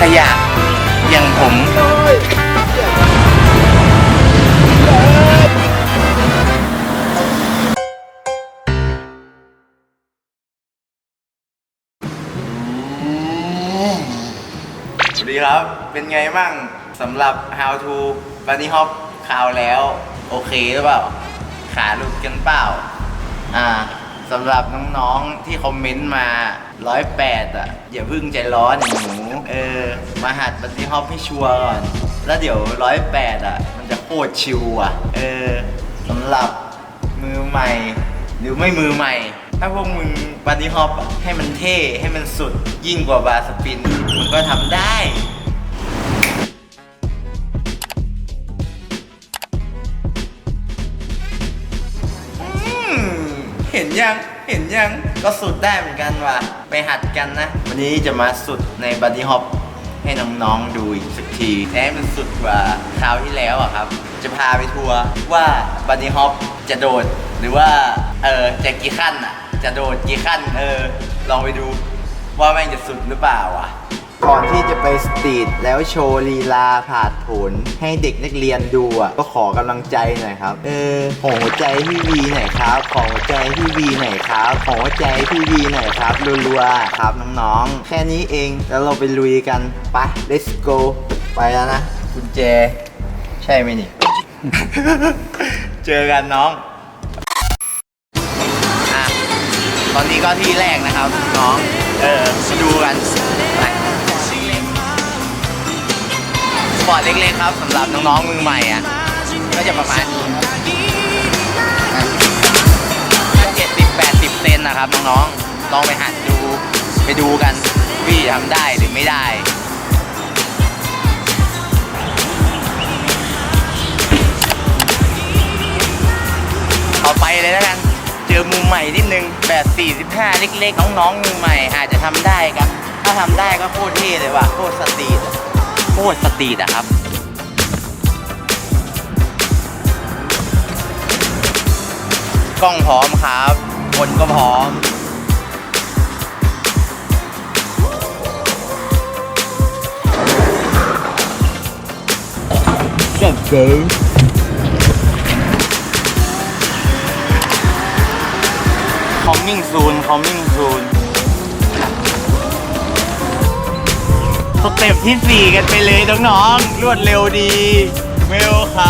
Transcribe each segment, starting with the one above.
ขยะอย่างผมสวัสดีครับ เป็นไงบ้างสำหรับ How to Bunny Hop คราวแล้ว โอเคหรือเปล่า ขาหลุดกันเปล่า อ่า สำหรับน้องๆที่คอมเมนต์มา108อะอย่าเพึ่งใจร้อนอย่างหนูเออมาหัดบันทีฮอปให้ชัวร์ก่อน แล้วเดี๋ยว108อะ มันจะโคตรชิวอะ เออสำหรับมือใหม่ หรือไม่มือใหม่ ถ้าพวกมึงบันทีฮอปอะให้มันเท่ให้มันสุดยิ่งกว่าบาร์สปินมึงก็ทำได้ ยังเห็นยังก็สุดได้เหมือนกันว่ะไปหัดกันนะ วันนี้จะมาสุดในบั d ดี้ฮอปให้น้องๆดูอีกสักทีแต่ให้มันสุดกว่าคราวที่แล้วอะครับ จะพาไปทัวร์ว่าบั d ดี้ฮอปจะโดดหรือว่าเออจะกี่ขั้นอะจะโดดกี่ขั้นเออลองไปดูว่าแม่งจะสุดหรือเปล่าอะ ก่อนที่จะไปสตรีทแล้วโชว์ลีลาผาดผนให้เด็กนักเรียนดูอะก็ขอกำลังใจหน่อยครับ เออขอหัวใจพี่วีหน่อยครับของหัวใจพี่วีหน่อยครับของหัวใจพี่วีหน่อยครับรัวๆครับน้องๆ แค่นี้เองแล้วเราไปลุยกันไป let's go ไปแล้วนะกุญแจ ใช่ไหมนี่ เจอกันน้องอะตอนนี้ก็ที่แรกนะครับ น้อง เออมาดูกัน ไปสปอร์ตเล็กๆครับสำหรับน้องๆมือใหม่อะก็จะประมาณเจ็ดสิบแปดสิบเซนนะครับน้องๆลองไปหัดดูไปดูกันพี่ทำได้หรือไม่ได้เอไปเลยแล้วกัน เจอมุมใหม่นิดนึงแบบ45 เล็กๆ น้องๆมือใหม่อาจจะทำได้ครับ ถ้าทำได้ก็โคตรเท่เลยว่ะโคตรสตรีท โคตรสตรีทอะครับกล้องพร้อมครับ คนก็พร้อม Let's go คอมมิ่งซูนคอมมิ่งซูน สเต็ปที่ 4 กันไปเลยน้องๆ รวดเร็วดี เวลคัม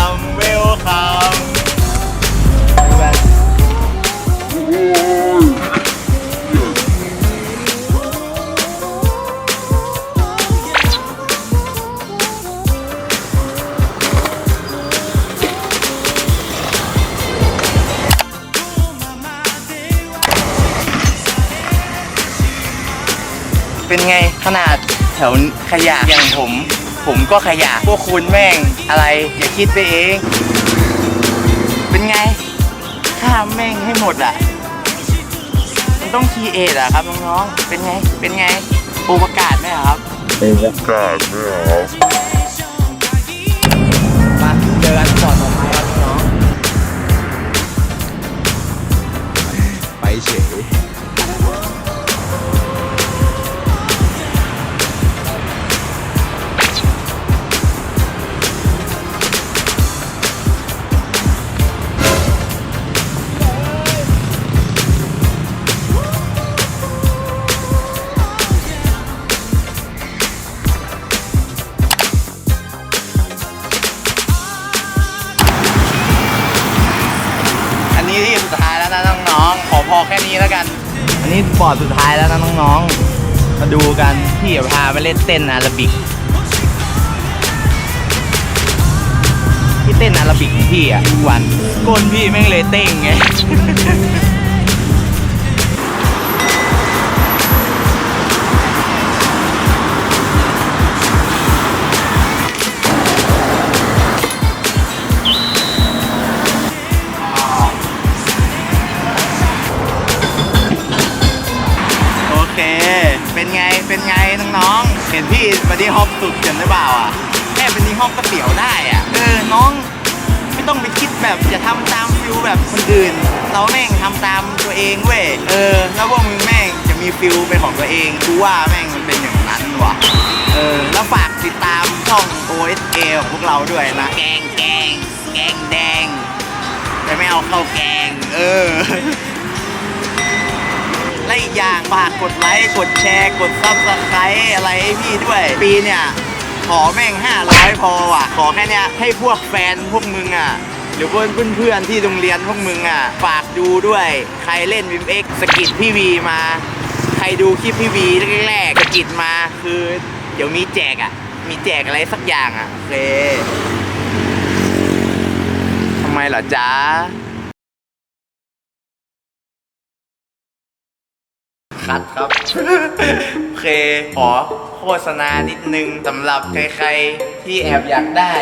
เป็นไงขนาดแถวขยะอย่างผม ผมก็ขยะพวกคุณแม่งอะไรอย่าคิดไปเอง เป็นไงข้ามแม่งให้หมดอะมันต้องคีเอทอะครับน้องๆเป็นไงเป็นไงปูประกาศไหมอะครับ God, man. มาเจอกันก่อนต่อไปครับน้องไปเฉย นะน้องๆ ขอพอแค่นี้แล้วกัน อันนี้ปอร์ดสุดท้ายแล้วนะน้องๆ มาดูกันพี่จะพาไปเล่นเต้นอาราบิกพี่เต้นอาราบิกของพี่อะทุกวันก้นพี่แม่งเลยเต้งไง เค เป็นไง เป็นไงน้องๆ เห็นพี่บันดี้ฮอปสุดเกันหรือเปล่าอะ แค่บันดี้ฮอปก็เตี๋ยวได้อะ เออ น้อง ไม่ต้องไปคิดแบบจะทำตามฟิลแบบคนอื่น เราแม่งทำตามตัวเองเว้ย เออ แล้วพวกมึงแม่งจะมีฟิลเป็นของตัวเองกูว่าแม่งมันเป็นอย่างนั้นว่ะ เออ แล้วฝากติดตามช่อง OSA ของพวกเราด้วยนะ แกงแกงแกงแดง แต่ไม่เอาเข้าแกง เออ และอีกอย่างฝากกดไลค์ กดแชร์ กดซับสไครต์อะไรให้พี่ด้วย ปีเนี่ย ขอแม่ง 500 พอว่ะ ขอแค่เนี้ยให้พวกแฟนพวกมึงอะ หรือเพื่อนเพื่อนๆที่โรงเรียนพวกมึงอะ ฝากดูด้วย ใครเล่นวิมเอ็กสกิดพี่วีมา ใครดูคลิปพี่วีแรกๆสกิดมาคือ เดี๋ยวมีแจกอะ มีแจกอะไรสักอย่างอะโอเคทำไมเหรอจ๊ะ คัดครับ โอเค ขอโฆษณานิดนึงสำหรับใครๆ ที่แอบอยากได้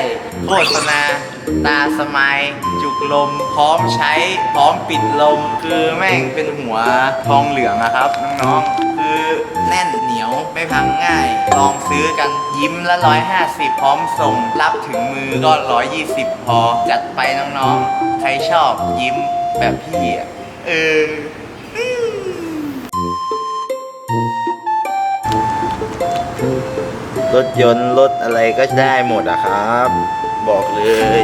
โฆษณาตาสมายจุกลม พร้อมใช้ พร้อมปิดลม คือแม่งเป็นหัวทองเหลืองอะครับ น้องๆ คือแน่นเหนียวไม่พังง่าย ลองซื้อกันยิ้มละ 150 พร้อมส่ง รับถึงมือก็ 120 พอ จัดไปน้องๆ ใครชอบยิ้มแบบพี่อะเออ รถยนต์รถอะไรก็ได้หมดอะครับ บอกเลย